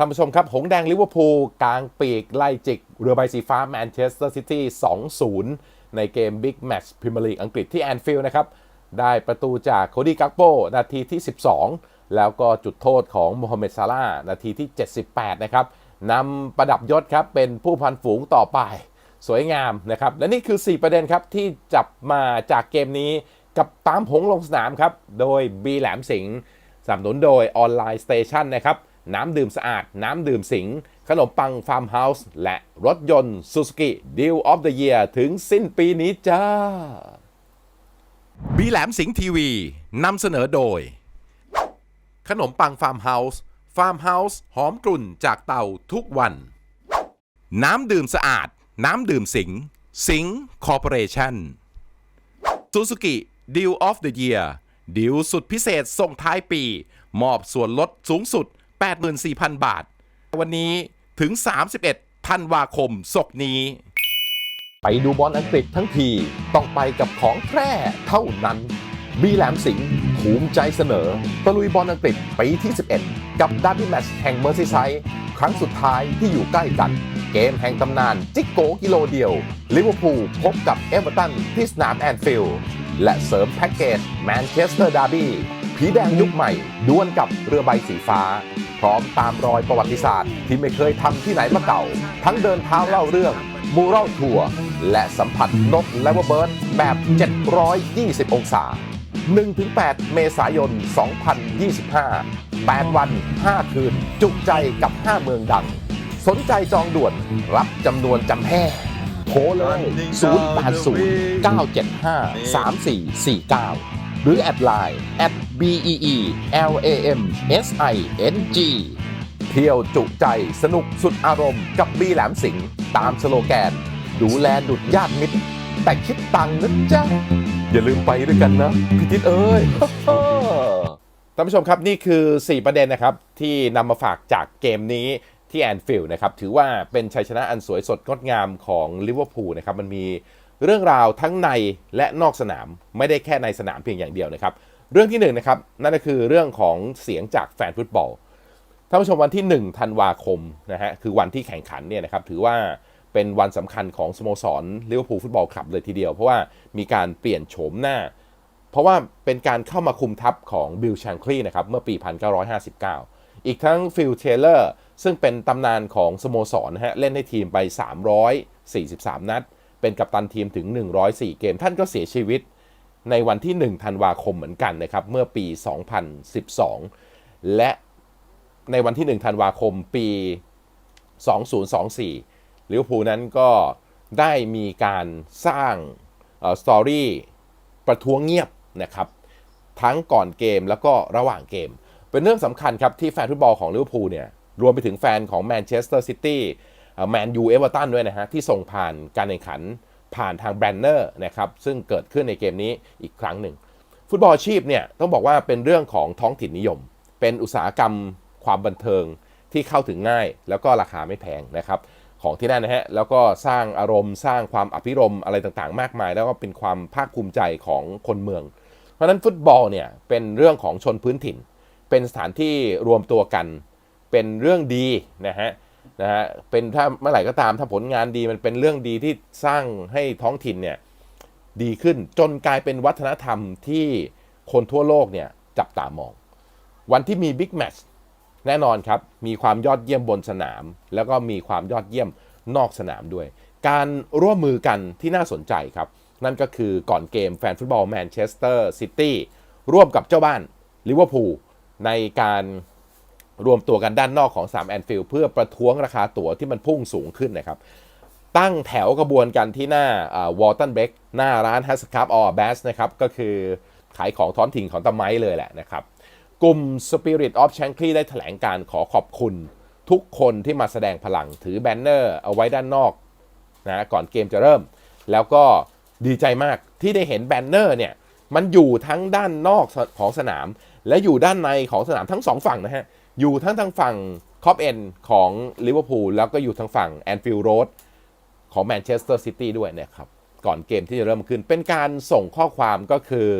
ท่านผู้ชมครับ หงแดงลิเวอร์พูลกลางปีกไล่จิก เรือใบสีฟ้าแมนเชสเตอร์ซิตี้ 2-0 ในเกมบิ๊กแมตช์พรีเมียร์ลีกอังกฤษที่แอนฟิลด์นะครับ ได้ประตูจากโคดี้กักโปนาทีที่ 12 แล้วก็จุดโทษของโมฮัมเหม็ดซาลานาทีที่ 78 นะครับนำประดับยศครับ เป็นผู้พันฝูงต่อไปสวยงามนะครับ และนี่คือ 4 ประเด็นครับ ที่จับมาจากเกมนี้กับตามผงลงสนามครับ โดยบีแหลมสิงห์สนับสนุนโดยออนไลน์สเตชันนะครับ น้ำดื่มสะอาด น้ำดื่มสิงห์ขนมปังฟาร์มเฮาส์ และรถยนต์ Suzuki Deal of the Year ถึงสิ้นปีนี้จ้า บีแหลมสิงห์ทีวีนำเสนอโดย ขนมปังฟาร์มเฮาส์ฟาร์มเฮาส์หอมกลุ่นจากเตาทุกวัน น้ำดื่มสะอาด น้ำดื่มสิงห์สิงห์คอร์ปอเรชั่น Suzuki Deal of the Year ดีลสุดพิเศษส่งท้ายปี มอบส่วนลดสูงสุด 84,000 บาท วันนี้ถึง 31ธันวาคมศกนี้ ไปดูบอลอังกฤษทั้งที ต้องไปกับของแท้เท่านั้น บีแหลมสิงห์ภูมิใจเสนอ ตะลุยบอลอังกฤษปีที่ 11 กับดาร์บี้แมตช์แห่งเมอร์ซีไซด์ครั้งสุดท้ายที่อยู่ใกล้กัน เกมแห่งตำนานจิกโกกิโลเดียวลิเวอร์พูลพบกับเอเวอร์ตันที่สนามแอนฟิลด์และเสริมแพ็กเกจแมนเชสเตอร์ดาร์บี้ ผีแดงยุคใหม่ดวลกับเรือใบสีฟ้า พร้อมตามรอยประวัติศาสตร์ที่ไม่เคยทำที่ไหนมาเก่า ทั้งเดินเท้าเล่าเรื่องมูรัลทัวร์และสัมผัสนกและว่าเบิร์ดแบบ 720 องศา 1-8 เมษายน 2025 8 วัน 5 คืน จุใจกับ 5 เมืองดัง สนใจจองด่วนรับจำนวนจำแห่โทรเลย 080 975 3449 หรือแอดไลน์ bee lam sing เที่ยวจุใจสนุกสุดอารมณ์กับบีแหลมสิงตามสโลแกน ดูแลดุดญาติมิตร แต่คิดตังค์นะจ๊ะ อย่าลืมไปด้วยกันนะพี่ทิศเอ้ยท่านผู้ชมครับนี่คือ 4 ประเด็นนะครับ ที่นำมาฝากจากเกมนี้ที่แอนฟิลด์นะครับ ถือว่าเป็นชัยชนะอันสวยสดงดงามของลิเวอร์พูลนะครับ มันมีเรื่องราวทั้งในและนอกสนามไม่ได้แค่ในสนามเพียงอย่างเดียวนะครับ เรื่องที่หนึ่งนะครับนั่นก็คือเรื่องของเสียงจากแฟนฟุตบอลท่านผู้ชมวันที่ 1 ธันวาคมนะฮะคือวันที่แข่งขันเนี่ยนะครับถือว่าเป็นวันสำคัญของสโมสรลิเวอร์พูลฟุตบอลคลับเลยทีเดียว เพราะว่ามีการเปลี่ยนโฉมหน้า เพราะว่าเป็นการเข้ามาคุมทัพของบิลชังคลีนะครับเมื่อปี 1959 อีกทั้งฟิลเทเลอร์ซึ่งเป็นตำนานของสโมสรนะฮะเล่นให้ทีมไป 343 นัด เป็นกัปตันทีมถึง 104 เกมท่านก็เสียชีวิต ในวันที่ 1 ธันวาคมเหมือนกันนะครับ เมื่อปี 2012 และในวันที่ 1 ธันวาคมปี 2024 ลิเวอร์พูลนั้นก็ได้มีการสร้างสตอรี่ประท้วงเงียบนะครับ ทั้งก่อนเกมแล้วก็ระหว่างเกม เป็นเรื่องสำคัญครับ ที่แฟนฟุตบอลของลิเวอร์พูลเนี่ยรวมไปถึงแฟนของแมนเชสเตอร์ซิตี้แมนยูเอเวอร์ตันด้วยนะฮะ ที่ส่งผ่านการแข่งขัน ผ่านทางแบรนเนอร์นะครับซึ่งเกิดขึ้นในเกมนี้อีกครั้งหนึ่ง ฟุตบอลอาชีพเนี่ยต้องบอกว่าเป็นเรื่องของท้องถิ่นนิยม เป็นอุตสาหกรรมความบันเทิงที่เข้าถึงง่าย แล้วก็ราคาไม่แพงนะครับของที่นั่นนะฮะแล้วก็สร้างอารมณ์สร้างความอภิรมอะไรต่างๆ มากมาย แล้วก็เป็นความภาคภูมิใจของคนเมือง เพราะนั้นฟุตบอลเนี่ยเป็นเรื่องของชนพื้นถิ่น เป็นสถานที่รวมตัวกัน เป็นเรื่องดีนะฮะ นะฮะเป็นถ้าเมื่อไหร่ก็ตามถ้าผลงานดีมันเป็นเรื่องดีที่สร้างให้ท้องถิ่นเนี่ยดีขึ้นจนกลายเป็นวัฒนธรรมที่คนทั่วโลกเนี่ยจับตามอง วันที่มีบิ๊กแมชแน่นอนครับ มีความยอดเยี่ยมบนสนาม แล้วก็มีความยอดเยี่ยมนอกสนามด้วย การร่วมมือกันที่น่าสนใจครับ นั่นก็คือก่อนเกมแฟนฟุตบอลแมนเชสเตอร์ซิตี้ร่วมกับเจ้าบ้านลิเวอร์พูลในการ รวมตัวกันด้านนอกของ3แอนฟิลด์เพื่อประท้วงราคาตั๋วที่มันพุ่งสูงขึ้นนะครับตั้งแถวกระบวนกันที่หน้าวอลตันเบกหน้าร้านฮัสคับออแบสนะครับก็คือขายของท้องถิ่นของตะไม้เลยแหละนะครับกลุ่ม Spirit of Shankly ได้แถลงการขอขอบคุณ ทุกคนที่มาแสดงพลังถือแบนเนอร์เอาไว้ด้านนอกนะก่อนเกมจะเริ่ม แล้วก็ดีใจมากที่ได้เห็นแบนเนอร์เนี่ยมันอยู่ทั้งด้านนอกของสนาม และอยู่ด้านในของสนามทั้งสองฝั่งนะฮะ อยู่ทั้งทางฝั่งคอปเอนของลิเวอร์พูลแล้วก็อยู่ทางฝั่งแอนฟิลด์โรดของแมนเชสเตอร์ซิตี้ด้วยนะครับ ก่อนเกมที่จะเริ่มขึ้น เป็นการส่งข้อความก็คือ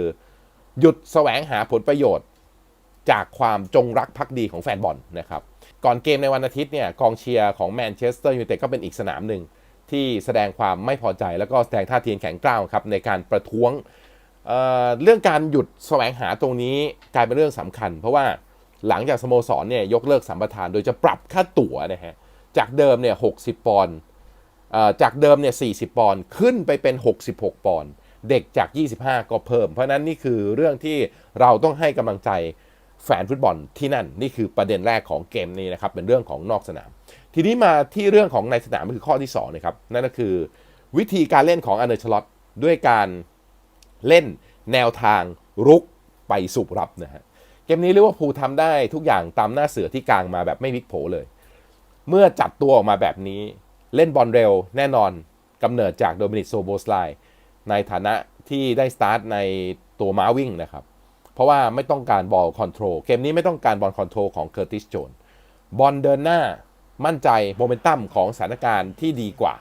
หยุดแสวงหาผลประโยชน์ จากความจงรักภักดีของแฟนบอลนะครับ ก่อนเกมในวันอาทิตย์เนี่ยกองเชียร์ของแมนเชสเตอร์ยูไนเต็ดก็เป็นอีกสนามหนึ่งที่แสดงความไม่พอใจแล้วก็แสดงท่าทีแข็งกร้าวครับในการประท้วงเเรื่องการหยุดแสวงหาตรงนี้กลายเป็นเรื่องสำคัญ เพราะว่า หลังจากสโมสรเนี่ยยกเลิกสัมปทาน โดยจะปรับค่าตั๋วนะฮะ จากเดิมเนี่ย60ปอนด์จากเดิมเนี่ย40ปอนด์ขึ้นไปเป็น 66 ปอนด์เด็กจาก 25 ก็เพิ่ม เพราะนั้นนี่คือเรื่องที่เราต้องให้กำลังใจแฟนฟุตบอลที่นั่นนี่คือประเด็นแรกของเกมนี้นะครับเป็นเรื่องของนอกสนาม ทีนี้มาที่เรื่องของในสนามก็คือข้อที่2นะครับนั่นก็คือ วิธีการเล่นของอันเดอร์ชลอตด้วยการเล่นแนวทางรุกไปสู่รับนะฮะ เกมนี้ลิเวอร์พูลทำได้ทุกอย่างตามหน้าเสือที่กลางมาแบบไม่พิกโผเลย เมื่อจัดตัวออกมาแบบนี้เล่นบอลเร็วแน่นอนกำเนิดจากโดมินิกโซโบสไลในฐานะที่ได้สตาร์ทในตัวม้าวิ่งนะครับ เพราะว่าไม่ต้องการบอลคอนโทรลเกมนี้ไม่ต้องการบอลคอนโทรลของเคอร์ติสโจนบอลเดินหน้ามั่นใจโมเมนตัมของสถานการณ์ที่ดีกว่า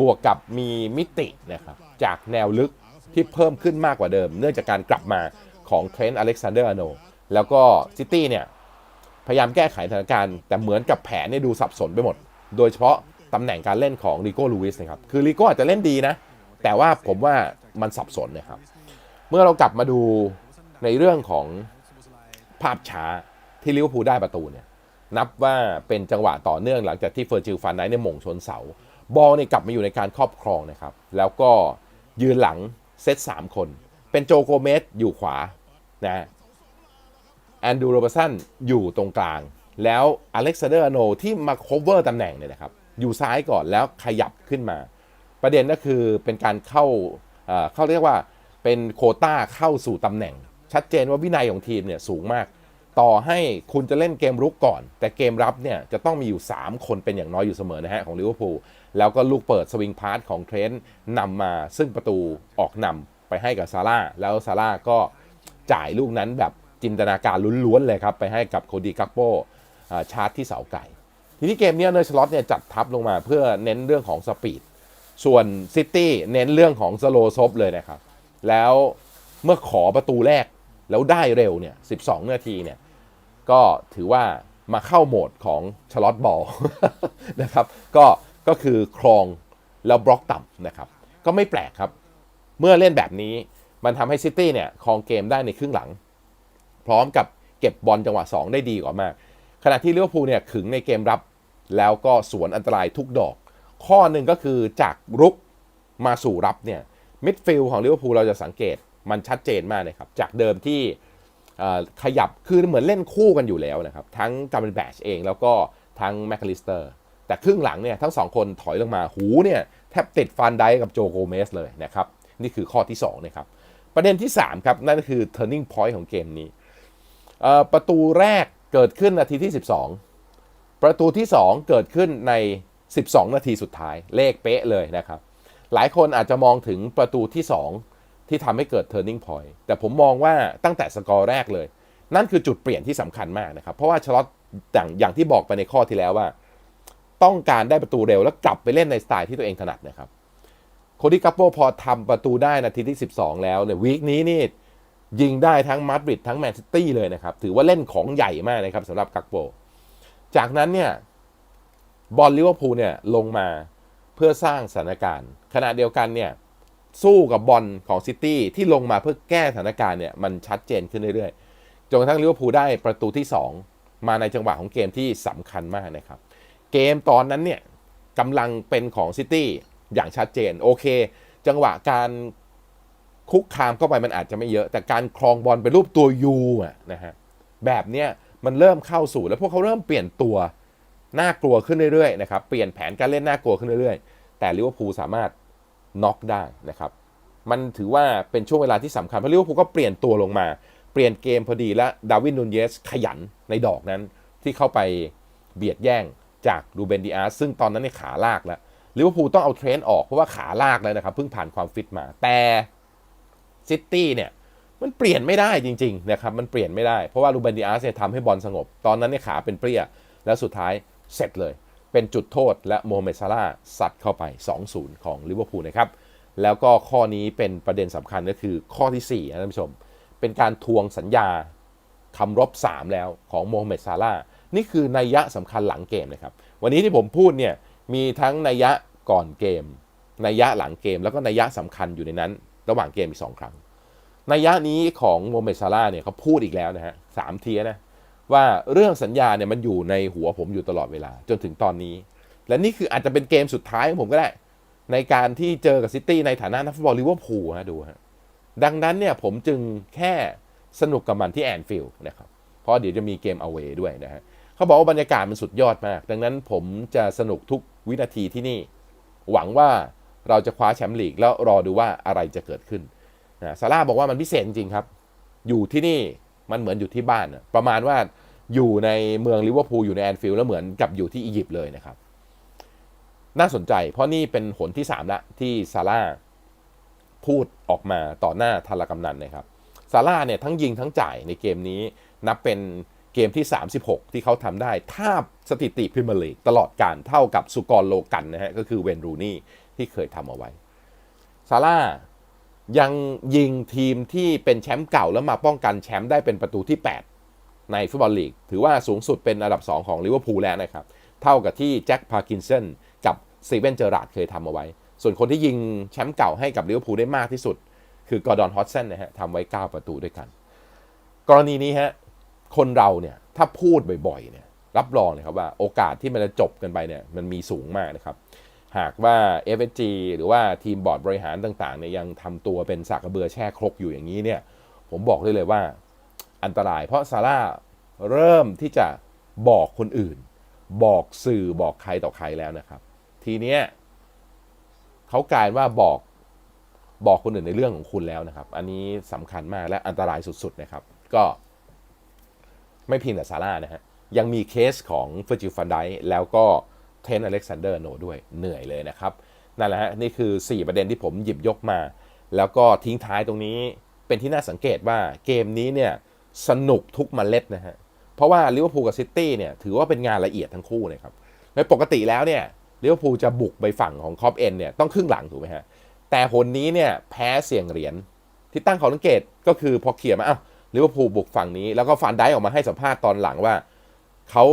บวกกับมีมิตินะครับจากแนวลึกที่เพิ่มขึ้นมากกว่าเดิม เนื่องจากการกลับมาของเทรนต์อเล็กซานเดอร์อโน แล้วก็ซิตี้เนี่ยพยายามแก้ไขสถานการณ์แต่เหมือนกับแผนเนี่ยดูสับสนไปหมด โดยเฉพาะตำแหน่งการเล่นของริโก้ลูวิสนะครับคือริโก้อาจจะเล่นดีนะ แต่ว่าผมว่ามันสับสนนะครับ เมื่อเรากลับมาดูในเรื่องของภาพช้าที่ลิเวอร์พูลได้ประตูเนี่ยนับว่าเป็นจังหวะต่อเนื่องหลังจากที่เฟอร์จิลฟานไนท์เนี่ยหม่งชนเสา บอลเนี่ยกลับมาอยู่ในการครอบครองนะครับ แล้วก็ยืนหลังเซต3 คน เป็นโจโกเมสอยู่ขวานะ แอนดูโรเบสันอยู่ตรงกลาง แล้วอเล็กซานเดอร์โนที่มาโคเวอร์ตำแหน่งเนี่ยนะครับอยู่ซ้ายก่อนแล้วขยับขึ้นมา ประเด็นก็คือเป็นการเข้าเขาเรียกว่าเป็นโคต้าเข้าสู่ตำแหน่ง ชัดเจนว่าวินัยของทีมเนี่ยสูงมาก ต่อให้คุณจะเล่นเกมรุกก่อน แต่เกมรับเนี่ยจะต้องมีอยู่ 3 คนเป็นอย่างน้อยอยู่เสมอนะฮะของลิเวอร์พูลแล้วก็ลูกเปิดสวิงพาสของเทรนต์นำมาซึ่งประตูออกนำไปให้กับซาร่าแล้วซาร่าก็จ่ายลูกนั้นแบบ จินตนาการล้วนๆเลยครับ ไปให้กับโคดีกักโปชาร์จที่เสาไก่ ทีนี้เกมนี้เนอร์ชลอตเนี่ยจัดทัพลงมาเพื่อเน้นเรื่องของสปีด ส่วนซิตี้เน้นเรื่องของสโลซบเลยนะครับ แล้วเมื่อขอประตูแรกแล้วได้เร็วเนี่ย 12 นาทีเนี่ย ก็ถือว่ามาเข้าโหมดของชลอตบอลนะครับ ก็ก็คือครองแล้วบล็อกต่ำนะครับ ก็ไม่แปลกครับ เมื่อเล่นแบบนี้มันทำให้ซิตี้เนี่ยครองเกมได้ในครึ่งหลัง พร้อมกับเก็บบอลจังหวะ 2 ได้ดีกว่ามาก ขณะที่ลิเวอร์พูลเนี่ยขึงในเกมรับ แล้วก็สวนอันตรายทุกดอก ข้อหนึ่งก็คือจากรุกมาสู่รับเนี่ยมิดฟิลด์ของลิเวอร์พูลเราจะสังเกตมันชัดเจนมากนะครับ จากเดิมที่ขยับคือเหมือนเล่นคู่กันอยู่แล้วนะครับ ทั้งกาเบนแบชเองแล้วก็ทั้งแมคคาลิสเตอร์แต่ครึ่งหลังเนี่ยทั้งสองคนถอยลงมาหูเนี่ยแทบติดฟันไดกับโจโกเมสเลยนะครับ นี่คือข้อที่2นะครับประเด็นที่3ครับนั่นก็คือ turning point ของเกมนี้ ประตูแรกเกิดขึ้นนาทีที่ 12 ประตูที่ 2 เกิดขึ้นใน 12 นาทีสุดท้ายเลขเป๊ะเลยนะครับ หลายคนอาจจะมองถึงประตูที่ 2 ที่ทำให้เกิด turning point แต่ผมมองว่าตั้งแต่สกอร์แรกเลย นั่นคือจุดเปลี่ยนที่สำคัญมากนะครับ เพราะว่าชลอตอย่างอย่างที่บอกไปในข้อที่แล้วว่า ต้องการได้ประตูเร็วแล้วกลับไปเล่นในสไตล์ที่ตัวเองถนัดนะครับโคดี้กัปโปพอทำประตูได้นาทีที่ 12 แล้วเนี่ยวีคนี้นี่ ยิงได้ทั้งมาดริดทั้งแมนซิตี้เลยนะครับ ถือว่าเล่นของใหญ่มากนะครับสำหรับกัปโป จากนั้นเนี่ยบอลลิเวอร์พูลเนี่ยลงมาเพื่อสร้างสถานการณ์ ขณะเดียวกันเนี่ยสู้กับบอลของซิตี้ที่ลงมาเพื่อแก้สถานการณ์เนี่ยมันชัดเจนขึ้นเรื่อยๆ จนกระทั่งลิเวอร์พูลได้ประตูที่ 2 มาในจังหวะของเกมที่สำคัญมากนะครับ เกมตอนนั้นเนี่ยกำลังเป็นของซิตี้อย่างชัดเจนโอเค จังหวะการ คุกคามเข้าไปมันอาจจะไม่เยอะ แต่การครองบอลเป็นรูปตัวยูอะนะฮะแบบเนี้ยมันเริ่มเข้าสู่แล้วพวกเขาเริ่มเปลี่ยนตัวน่ากลัวขึ้นเรื่อยๆนะครับเปลี่ยนแผนการเล่นน่ากลัวขึ้นเรื่อยๆ แต่ลิเวอร์พูลสามารถน็อกได้นะครับมันถือว่าเป็นช่วงเวลาที่สำคัญเพราะลิเวอร์พูลก็เปลี่ยนตัวลงมา เปลี่ยนเกมพอดีและดาวินนูนเยสขยันในดอกนั้นที่เข้าไปเบียดแย่งจากรูเบนดิอาซึ่งตอนนั้นเนี่ยขาลากแล้วลิเวอร์พูลต้องเอาเทรนต์ออกเพราะว่าขาลากแล้วนะครับเพิ่งผ่านความฟิตมาแต่ ซิตี้เนี่ยมันเปลี่ยนไม่ได้จริงๆนะครับมันเปลี่ยนไม่ได้เพราะว่ารูเบนดิอาสเนี่ยทำให้บอลสงบ ตอนนั้นเนี่ยขาเป็นเปรี้ย แล้วสุดท้ายเสร็จเลย เป็นจุดโทษและโมเมดซาร่าห์ซัดเข้าไป 2-0 ของลิเวอร์พูลนะครับแล้วก็ข้อนี้เป็นประเด็นสำคัญก็คือข้อที่4นะท่านผู้ชม เป็นการทวงสัญญาคำรบ 3 แล้วของโมฮัมเหม็ดซาลานี่คือนัยยะสำคัญหลังเกมนะครับ วันนี้ที่ผมพูดเนี่ยมีทั้งนัยยะก่อนเกม นัยยะหลังเกมแล้วก็นัยยะสำคัญอยู่ในนั้น ระหว่างเกมอีกสองครั้งในยะนี้ของโมเมซาลาเนี่ยเขาพูดอีกแล้วนะฮะสามเทียนะว่าเรื่องสัญญาเนี่ยมันอยู่ในหัวผมอยู่ตลอดเวลาจนถึงตอนนี้ และนี่คืออาจจะเป็นเกมสุดท้ายของผมก็ได้ ในการที่เจอกับซิตี้ในฐานะนักฟุตบอลลิเวอร์พูลฮะดูฮะดังนั้นเนี่ยผมจึงแค่สนุกกับมันที่แอนฟิลด์นะครับเพราะเดี๋ยวจะมีเกมเอาเวด้วยนะฮะเขาบอกว่าบรรยากาศมันสุดยอดมาก ดังนั้นผมจะสนุกทุกวินาทีที่นี่ หวังว่า เราจะคว้าแชมป์ลีกแล้วรอดูว่าอะไรจะเกิดขึ้นนะซาร่าบอกว่ามันพิเศษจริงครับ อยู่ที่นี่มันเหมือนอยู่ที่บ้าน ประมาณว่าอยู่ในเมืองลิเวอร์พูลอยู่ในแอนฟิลด์แล้วเหมือนกับอยู่ที่อียิปต์เลยนะครับ น่าสนใจเพราะนี่เป็นหนที่ 3 ละที่ซาร่าพูดออกมาต่อหน้าทารกำนันนะครับซาร่าเนี่ยทั้งยิงทั้งจ่ายในเกมนี้นับเป็นเกมที่ 36 ที่เขาทำได้ถ้าสถิติพรีเมียร์ลีกตลอดการเท่ากับสุกรโลกันนะฮะก็คือเวนรูนี่ ที่เคยทำเอาไว้ ซาร่ายังยิงทีมที่เป็นแชมป์เก่าแล้วมาป้องกันแชมป์ได้เป็นประตูที่ 8 ในฟุตบอลลีก ถือว่าสูงสุดเป็นอันดับ 2 ของลิเวอร์พูลแล้วนะครับ เท่ากับที่แจ็คพาร์กินสันกับซีเวนเจอราร์ดเคยทำเอาไว้ ส่วนคนที่ยิงแชมป์เก่าให้กับลิเวอร์พูลได้มากที่สุด คือกอร์ดอนฮอตเซนนะฮะทำไว้ 9 ประตูด้วยกัน กรณีนี้ฮะคนเราเนี่ยถ้าพูดบ่อยๆเนี่ยรับรองเลยครับว่าโอกาสที่มันจะจบกันไปเนี่ยมันมีสูงมากนะครับ หากว่า FSG หรือว่าทีมบอร์ดบริหารต่างๆเนี่ยยังทำตัวเป็นสากระเบือแช่ครกอยู่อย่างนี้เนี่ย ผมบอกได้เลยว่าอันตราย เพราะซาร่าเริ่มที่จะบอกคนอื่น บอกสื่อบอกใครต่อใครแล้วนะครับ ทีเนี้ยเขากลายว่าบอกบอกคนอื่นในเรื่องของคุณแล้วนะครับ อันนี้สำคัญมากและอันตรายสุดๆนะครับ ก็ไม่เพียงแต่ซาร่านะฮะยังมีเคสของเฟอร์จิลฟันไดแล้วก็ เทนอเล็กซานเดอร์โนด้วยเหนื่อยเลยนะครับนั่นแหละฮะนี่คือ 4 ประเด็นที่ผมหยิบยกมา แล้วก็ทิ้งท้ายตรงนี้เป็นที่น่าสังเกตว่าเกมนี้เนี่ยสนุกทุกเมล็ดนะฮะเพราะว่าลิเวอร์พูลกับซิตี้เนี่ยถือว่าเป็นงานละเอียดทั้งคู่นะครับในปกติแล้วเนี่ยลิเวอร์พูลจะบุกไปฝั่งของคอปเอ็นเนี่ยต้องครึ่งหลังถูกไหมฮะแต่หนนี้เนี่ยแพ้เสี่ยงเหรียญที่ตั้งของสังเกตก็คือพอเขียนมาอ้าวลิเวอร์พูลบุกฝั่งนี้ แล้วก็ฟานได้ออกมาให้สัมภาษณ์ตอนหลังว่าเขา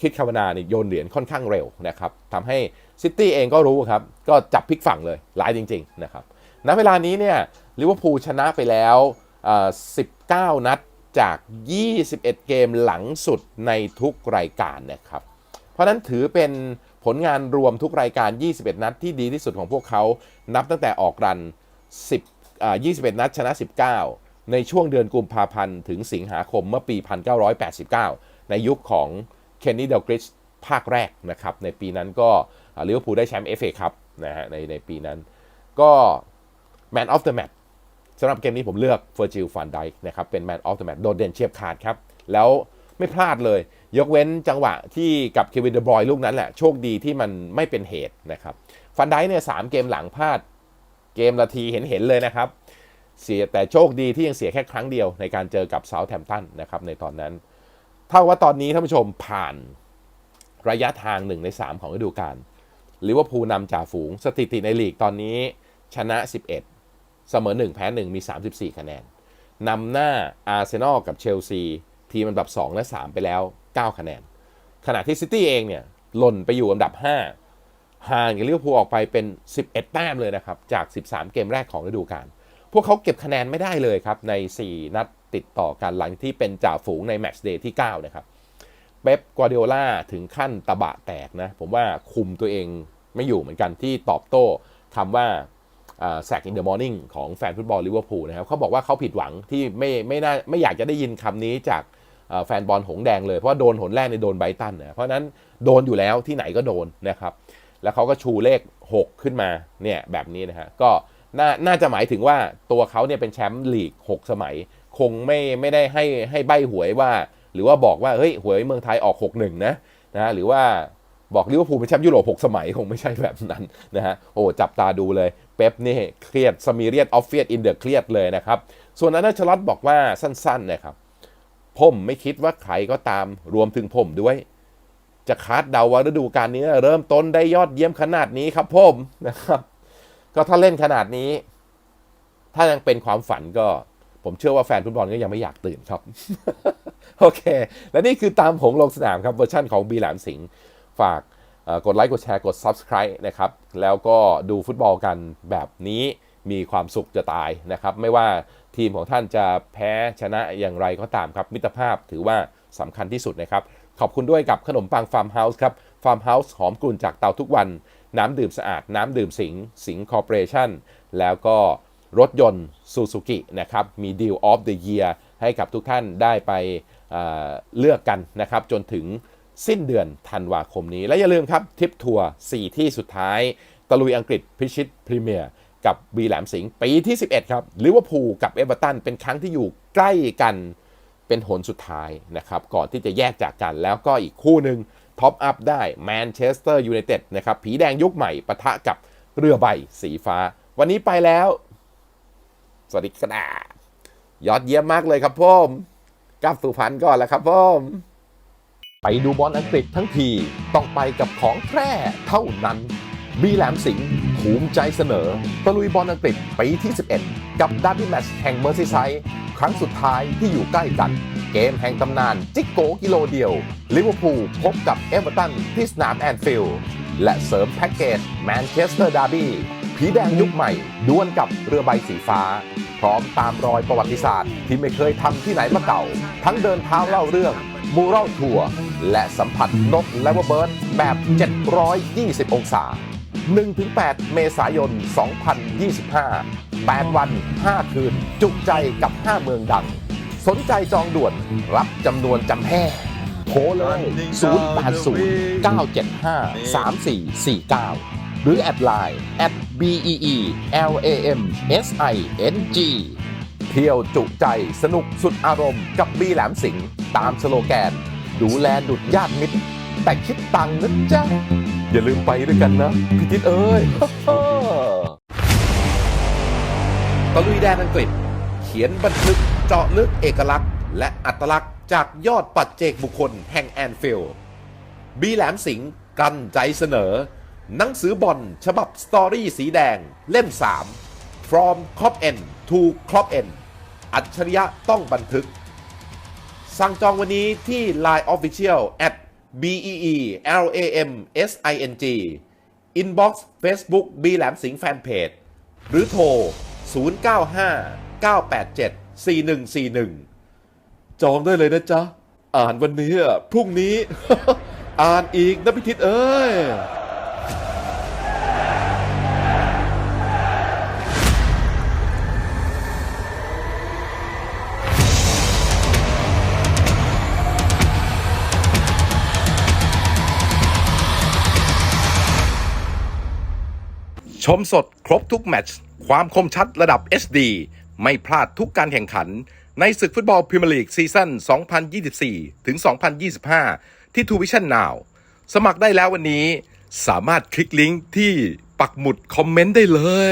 คิดคาวนาเนี่ยโยนเหรียญค่อนข้างเร็วนะครับทำให้ซิตี้เองก็รู้ครับ ก็จับพลิกฝั่งเลยหลายจริงๆนะครับณเวลานี้เนี่ยลิเวอร์พูลชนะไปแล้ว 19 นัดจาก 21 เกมหลังสุดในทุกรายการนะครับ เพราะนั้นถือเป็นผลงานรวมทุกรายการ 21 นัดที่ดีที่สุดของพวกเขา นับตั้งแต่ออกรัน 10อ่า21 นัดชนะ 19 ในช่วงเดือนกุมภาพันธ์ถึงสิงหาคมเมื่อปี 1989 ในยุคของ เคนนี่เดลกริชภาคแรกนะครับในปีนั้นก็ลิเวอร์พูลได้แชมป์เอฟเอคัพนะฮะในในปีนั้น ก็แมนออฟเดอะแมตช์สำหรับเกมนี้ผมเลือกเฟอร์จิลฟันไดนะครับเป็นแมนออฟเดอะแมตช์โดดเด่นเฉียบขาดครับ แล้วไม่พลาดเลย ยกเว้นจังหวะที่กับเควินเดบรอยลูกนั้นแหละ โชคดีที่มันไม่เป็นเหตุนะครับฟันไดเนี่ยสามเกมหลังพลาดเกมละทีเห็นเห็นเลยนะครับเสียแต่โชคดีที่ยังเสียแค่ครั้งเดียวในการเจอกับเซาท์แฮมป์ตันนะครับในตอนนั้น เท่าว่าตอนนี้ท่านผู้ชมผ่านระยะทาง1ใน 3 ของฤดูกาลลิเวอร์พูลนำจ่าฝูงสถิติในลีกตอนนี้ชนะ 11 เสมอ 1 แพ้ 1 มี 34 คะแนนนำหน้าอาร์เซนอลกับเชลซี ทีมอันดับ 2 และ 3 ไปแล้ว 9 คะแนน ขณะที่ซิตี้เองเนี่ย หล่นไปอยู่อันดับ 5 ห่างจากลิเวอร์พูลออกไปเป็น 11 แต้มเลยนะครับ จาก 13 เกมแรกของฤดูกาลพวกเขาเก็บคะแนนไม่ได้เลยครับใน 4 นัด ติดต่อกันหลังที่เป็นจ่าฝูงในแมตช์เดย์ที่ 9 นะครับ เป๊ปกัวเดโอล่าถึงขั้นตะบะแตกนะ ผมว่าคุมตัวเองไม่อยู่เหมือนกันที่ตอบโต้คำว่าแซกอินเดอะมอร์นิ่งของแฟนฟุตบอลลิเวอร์พูลนะครับเขาบอกว่าเขาผิดหวังที่ไม่ไม่น่าไม่อยากจะได้ยินคำนี้จากแฟนบอลหงแดงเลย เพราะโดนหนแรกในโดนไบตันนะเพราะฉะนั้นโดนอยู่แล้วที่ไหนก็โดนนะครับ แล้วเขาก็ชูเลข 6 ขึ้นมาเนี่ยแบบนี้นะฮะก็น่าน่าจะหมายถึงว่าตัวเขาเนี่ยเป็นแชมป์ลีก 6 สมัย คงไม่ไม่ได้ให้ให้ใบหวยว่า หรือว่าบอกว่าเฮ้ยหวยเมืองไทยออก 6 1 นะนะหรือว่าบอกลิเวอร์พูลเป็นแชมป์ยุโรป 6 สมัยคงไม่ใช่แบบนั้นนะฮะโอ้จับตาดูเลย เป๊ปนี่เครียดสมีเรียดออฟเฟียดอินเดอะเครียดเลยนะครับ ส่วนอันนัชลอตบอกว่าสั้นๆนะครับผมไม่คิดว่าใครก็ตามรวมถึงผมด้วย จะคาดเดาว่าฤดูกาลนี้เริ่มต้นได้ยอดเยี่ยมขนาดนี้ครับผมนะครับ ก็ถ้าเล่นขนาดนี้ ถ้ายังเป็นความฝันก็ ผมเชื่อว่าแฟนฟุตบอลก็ยังไม่อยากตื่นครับ โอเค และนี่คือตามผมลงสนามครับเวอร์ชันของบีแหลมสิงห์ฝากกดไลค์กดแชร์กด Subscribe นะครับ แล้วก็ดูฟุตบอลกันแบบนี้มีความสุขจะตายนะครับ ไม่ว่าทีมของท่านจะแพ้ชนะอย่างไรก็ตามครับ มิตรภาพถือว่าสำคัญที่สุดนะครับ ขอบคุณด้วยกับขนมปังฟาร์มเฮาส์ครับฟาร์มเฮาส์หอมกลุ่นจากเตาทุกวัน น้ำดื่มสะอาด น้ำดื่มสิงห์สิงห์คอร์ปอเรชั่น แล้วก็ รถยนต์ซูซูกินะครับมี Deal of the Year ให้กับทุกท่านได้ไปเเลือกกันนะครับจนถึงสิ้นเดือนธันวาคมนี้ และอย่าลืมครับทริปทัวร์ 4 ที่สุดท้าย ตะลุยอังกฤษพิชิตพรีเมียร์กับบีแหลมสิงห์ปีที่ 11 ครับลิเวอร์พูลกับเอเวอร์ตันเป็นครั้งที่อยู่ใกล้กันเป็นหนสุดท้ายนะครับก่อนที่จะแยกจากกันแล้วก็อีกคู่หนึ่งท็อปอัพได้แมนเชสเตอร์ยูไนเต็ดนะครับผีแดงยุคใหม่ปะทะกับเรือใบสีฟ้า วันนี้ไปแล้ว สวัสดีครับยอดเยี่ยมมากเลยครับผมกลับสุพรรณก่อนแล้วครับผมไปดูบอลอังกฤษทั้งทีต้องไปกับของแท้เท่านั้น บีแหลมสิงห์ภูมิใจเสนอตะลุยบอลอังกฤษปีที่ 11 กับดาร์บี้แมตช์แห่งเมอร์ซีไซด์ครั้งสุดท้ายที่อยู่ใกล้กัน เกมแห่งตำนานจิกโกกิโลเดียวลิเวอร์พูลพบกับเอเวอร์ตันที่สนามแอนฟิลด์และเสริมแพ็กเกจแมนเชสเตอร์ดาร์บี้ ผีแดงยุคใหม่ด้วลกับเรือใบสีฟ้า พร้อมตามรอยประวัติศาสตร์ ที่ไม่เคยทำที่ไหนมาเก่า ทั้งเดินเท้าเล่าเรื่องมูรัลทัวร์และสัมผัสนกและวเบิร์ดแบบ 720 องศา 1-8 เมษายน 2025 8 วัน 5 คืน จุใจกับ 5 เมืองดัง สนใจจองด่วนรับจำนวนจำแห่โทรเลย 080 975 3449 หรือแอดไลน์ bee lam sing เที่ยวจุใจสนุกสุดอารมณ์กับบีแหลมสิงตามสโลแกน ดูแลดุดญาติมิตร แต่คิดตังค์นะจ๊ะ อย่าลืมไปด้วยกันนะพี่ทิศเอ้ยตะลุยแดนอังกฤษ เขียนบันทึกเจาะลึกเอกลักษณ์ และอัตลักษณ์จากยอดปัจเจกบุคคลแห่งแอนฟิลด์บีแหลมสิงกันใจเสนอ หนังสือบอลฉบับสตอรี่สีแดงเล่ม 3 From Cop N to Cop N อัจฉริยะต้องบันทึก สั่งจองวันนี้ที่ Line Official at bee lam sing inbox Facebook บีแหลมสิงห์แฟนเพจหรือโทร 095 987 4141 จองได้เลยนะจ๊ะ อ่านวันนี้พรุ่งนี้ อ่านอีกนะพิทิศเอ้ย ชมสดครบทุกแมตช์ความคมชัดระดับ HD ไม่พลาดทุกการแข่งขัน ในศึกฟุตบอลพรีเมียร์ลีกซีซั่น 2024 ถึง 2025 ที่ทูวิชั่นนาวสมัครได้แล้ววันนี้ สามารถคลิกลิงก์ที่ปักหมุดคอมเมนต์ได้เลย